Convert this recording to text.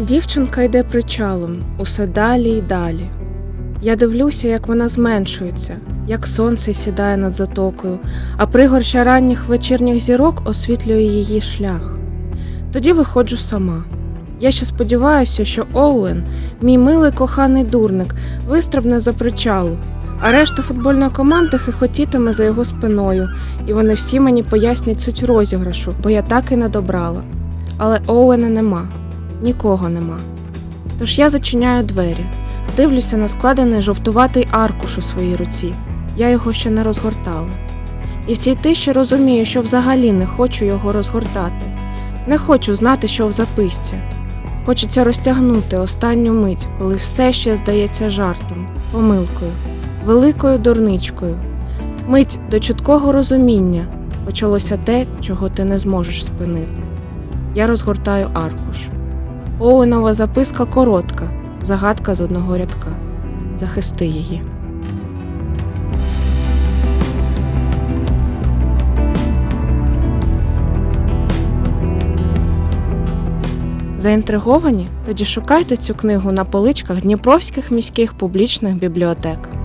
Дівчинка йде причалом, усе далі й далі. Я дивлюся, як вона зменшується, як сонце сідає над затокою, а пригорща ранніх вечірніх зірок освітлює її шлях. Тоді виходжу сама. Я ще сподіваюся, що Оуен, мій милий коханий дурник, вистрибне за причалу, а решта футбольної команди хихотітиме за його спиною, і вони всі мені пояснять суть розіграшу, бо я так і не добрала. Але Оуена нема, нікого нема. Тож я зачиняю двері, дивлюся на складений жовтуватий аркуш у своїй руці. Я його ще не розгортала. І в цій тиші розумію, що взагалі не хочу його розгортати. Не хочу знати, що в записці. Хочеться розтягнути останню мить, коли все ще здається жартом, помилкою, великою дурничкою. Мить до чіткого розуміння почалося те, чого ти не зможеш спинити. Я розгортаю аркуш. Оуенова записка коротка, загадка з одного рядка. Захисти її. Заінтриговані? Тоді шукайте цю книгу на поличках Дніпровських міських публічних бібліотек.